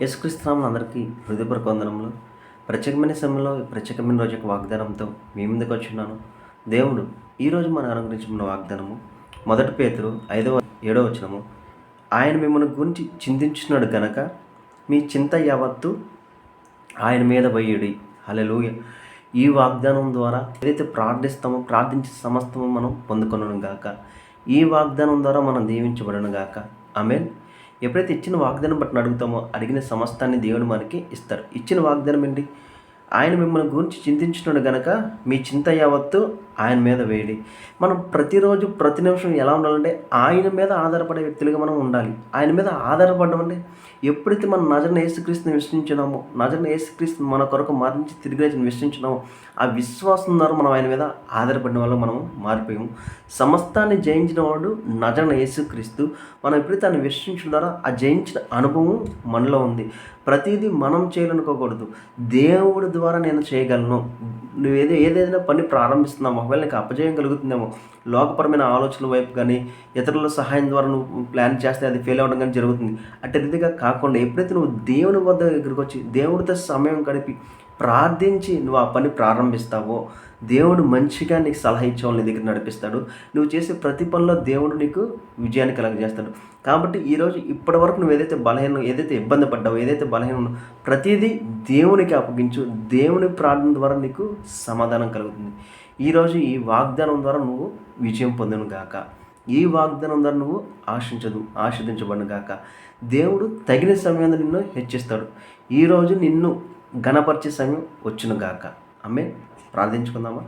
యేసుక్రీస్తునామలు అందరికీ హృదయపూర్వక వందనంలో ప్రత్యేకమైన సమయంలో ప్రత్యేకమైన రోజు యొక్క వాగ్దానంతో మీ ముందుకు వచ్చున్నాను. దేవుడు ఈరోజు మన అనుగ్రహించిన వాగ్దానము మొదటి పేతురు ఐదవ ఏడవ వచనము ఆయన మిమ్మల్ని గురించి చింతించున్నాడు గనక మీ చింత యావత్తు ఆయన మీద వేయుడి. లూయ ఈ వాగ్దానం ద్వారా ఏదైతే ప్రార్థిస్తామో ప్రార్థించే సమస్తము మనం పొందుకొనను గాక ఈ వాగ్దానం ద్వారా మనం దీవించబడను గాక ఆమెన్. ఎప్పుడైతే ఇచ్చిన వాగ్దానం బట్టి అడుగుతామో అడిగిన సమస్తాన్ని దేవుడు మనకి ఇస్తారు. ఇచ్చిన వాగ్దానం ఏంటి? ఆయన మిమ్మల్ని గురించి చింతించినాడు గనక మీ చింత యావత్తు ఆయన మీద వేయడి. మనం ప్రతిరోజు ప్రతి నిమిషం ఎలా ఉండాలంటే ఆయన మీద ఆధారపడే వ్యక్తులుగా మనం ఉండాలి. ఆయన మీద ఆధారపడడం అంటే ఎప్పుడైతే మనం నజరన యేసుక్రీస్తుని విశ్వసించినామో నజరన యేసుక్రీస్తుని మన కొరకు మరణించి తిరిగి లేచిన విశ్వసించినామో ఆ విశ్వాసం ద్వారా మనం ఆయన మీద ఆధారపడిన వల్ల మనం మారిపోయాము సమస్తాన్ని జయించిన వాడు నజరన యేసుక్రీస్తు. మనం ఎప్పుడైతే ఆయన విశ్వసించడం ద్వారా ఆ జయించిన అనుభవం మనలో ఉంది. ప్రతిదీ మనం చేయాలనుకోకూడదు. దేవుడి ద్వారా నేను చేయగలను. నువ్వు ఏదో ఏదైనా పని ప్రారంభిస్తున్నావు ఒకవేళ నీకు అపజయం కలుగుతుందేమో లోకపరమైన ఆలోచనల వైపు కానీ ఇతరుల సహాయం ద్వారా నువ్వు ప్లాన్ చేస్తే అది ఫెయిల్ అవ్వడం కానీ జరుగుతుంది. అట్టి రీతిగా కాకుండా ఎప్పుడైతే నువ్వు దేవుని వద్ద దగ్గరికి వచ్చి దేవుడితో సమయం గడిపి ప్రార్థించి నువ్వు ఆ పని ప్రారంభిస్తావో దేవుడు మంచిగా నీకు సలహా ఇచ్చేవాళ్ళు నీ దగ్గర నడిపిస్తాడు. నువ్వు చేసే ప్రతి పనిలో దేవుడు నీకు విజయాన్ని కలగజేస్తాడు. కాబట్టి ఈరోజు ఇప్పటి వరకు నువ్వు ఏదైతే బలహీనం ఏదైతే ఇబ్బంది పడ్డావో ఏదైతే బలహీనం ప్రతిదీ దేవునికి అప్పగించు. దేవుని ప్రార్థన ద్వారా నీకు సమాధానం కలుగుతుంది. ఈరోజు ఈ వాగ్దానం ద్వారా నువ్వు విజయం పొందును గాక. ఈ వాగ్దానం ద్వారా నువ్వు ఆశించదు ఆశీర్దించబడిన గాక. దేవుడు తగిన సమయంలో నిన్ను హెచ్చిస్తాడు. ఈరోజు నిన్ను ఘనపరిచే సమయం వచ్చునుగాక ఆమె ప్రార్థించుకుందామా?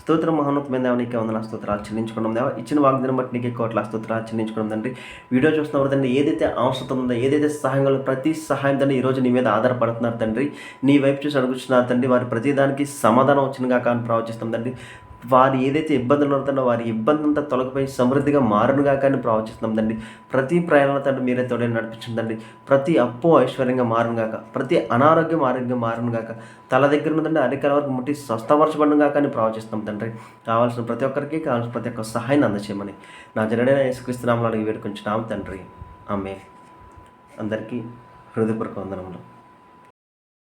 స్తోత్రం మహోన్నతమైన దేవ నీకే వందన స్తోత్రాలు చెల్లించుకున్నాం దేవా. ఇచ్చిన వాగ్దానం బట్టి నీకే కోట్ల స్తోత్రాలు చెల్లించుకున్నాం తండ్రి. వీడియో చూస్తున్న తండ్రి ఏదైతే అవసరం ఉందో ఏదైతే సహాయం ప్రతి సహాయం తండ్రి ఈరోజు నీ మీద ఆధారపడుతున్నారు తండ్రి. నీ వైపు చూసి అడుగుతున్నారు తండ్రి. వారి ప్రతిదానికి సమాధానం వచ్చిన కాక అని ప్రవచిస్తాం తండ్రి. వారు ఏదైతే ఇబ్బందులు అవుతుందో వారి ఇబ్బంది అంతా తొలగిపోయి సమృద్ధిగా మారునుగా కానీ ప్రవచిస్తుందండి. తండ్రి ప్రతి ప్రయాణాల తండ్రి మీరే తోడే నడిపించండి ప్రతి అప్పు ఐశ్వర్యంగా మారునుగాక ప్రతి అనారోగ్యం ఆరోగ్యం మారునుగాక తల దగ్గర ఉన్నదండి అధికార వరకు ముట్టి స్వస్థపరచబడినగా కానీ ప్రవచిస్తాం తండ్రి. కావాల్సిన ప్రతి ఒక్కరికి కావాల్సిన ప్రతి ఒక్క సహాయాన్ని అందచేయమని నా జనడైన యేసుక్రీస్తునామలు అడిగి వేడుకొంచున్నాం తండ్రి. ఆమె అందరికీ హృదయపూర్వక వందనములు.